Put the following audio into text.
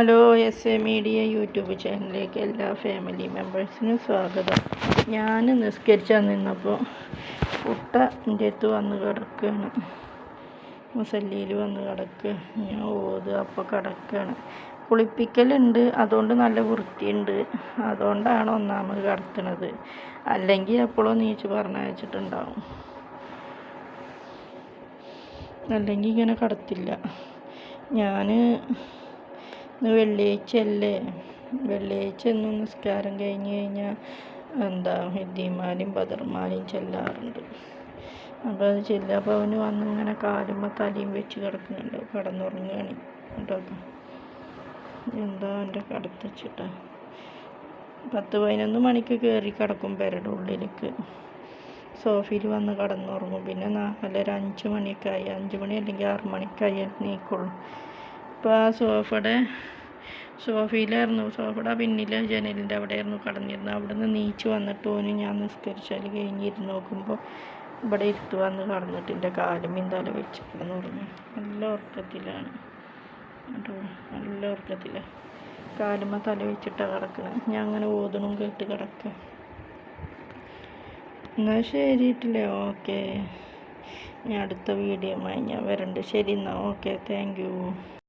Hello S A Media YouTube ചാനലിലേക്ക് എല്ലാ family മെമ്പേഴ്സിനും സ്വാഗതം. ഞാൻ നിസ്കരിച്ചാൽ നിന്നപ്പോൾ കുട്ട എന്റെ അടുത്ത് വന്ന് കിടക്കുകയാണ് മുസല്ലിയിൽ വന്ന് കിടക്കുക ഞാൻ ഓത് അപ്പോൾ കിടക്കുകയാണ് കുളിപ്പിക്കലുണ്ട് അതുകൊണ്ട് നല്ല വൃത്തിയുണ്ട്. അതുകൊണ്ടാണ് ഒന്നാമത് കിടത്തണത് അല്ലെങ്കിൽ എപ്പോഴും നീച്ച് പറഞ്ഞയച്ചിട്ടുണ്ടാവും അല്ലെങ്കിൽ ഇങ്ങനെ കിടത്തില്ല. ഞാൻ ഇന്ന് വെള്ളിയാഴ്ച അല്ലേ? വെള്ളിയാഴ്ച എന്നും നിസ്കാരം കഴിഞ്ഞ് കഴിഞ്ഞാൽ എന്താ ഹിദ്ദിമാലയും ബദർമാലയും ചെല്ലാറുണ്ട്. അപ്പോൾ അത് ചെല്ലുമ്പോൾ അവന് വന്ന് ഇങ്ങനെ കാലുമ്മ തലയും വെച്ച് കിടക്കുന്നുണ്ട്. കിടന്നുറങ്ങുകയാണ്. കേട്ടോ എന്താ അവന്റെ കടത്തിച്ചിട്ടാ പത്ത് പതിനൊന്ന് മണിക്ക് കയറി കിടക്കും പേരുടെ ഉള്ളിലേക്ക്. സോഫയിൽ വന്ന് കിടന്നുറങ്ങും. പിന്നെ നാലര അഞ്ച് മണിയൊക്കെ ആയി. അഞ്ച് മണി അല്ലെങ്കിൽ ആറ് മണിക്കായി നീക്കുള്ളൂ. അപ്പോൾ ആ സോഫയുടെ സോഫയിലായിരുന്നു. സോഫയുടെ പിന്നിൽ ജനലിന്റെ അവിടെയായിരുന്നു കടന്നിരുന്നത്. അവിടെ നിന്ന് നീച്ച് വന്നിട്ട് ഓന് ഞാൻ നിസ്കരിച്ചാൽ കഴിഞ്ഞിരുന്ന്. നോക്കുമ്പോൾ ഇവിടെ ഇരുത്തു വന്ന് കടന്നിട്ട് എന്റെ കാലും തല വെച്ച് പറഞ്ഞു. നല്ല ഉറക്കത്തിലാണ്. കേട്ടോ നല്ല ഉറക്കത്തിലാണ് കാലുമ്മ തല വെച്ചിട്ടാണ് കിടക്കുന്നത് ഞാൻ അങ്ങനെ ഓതണം കേട്ട് കിടക്കുക എന്നാൽ ശരിയിട്ടില്ലേ ഓക്കെ. ഞാൻ അടുത്ത വീഡിയോ ഞാൻ വരണ്ട്. ശരി എന്നാൽ ഓക്കെ. Thank you.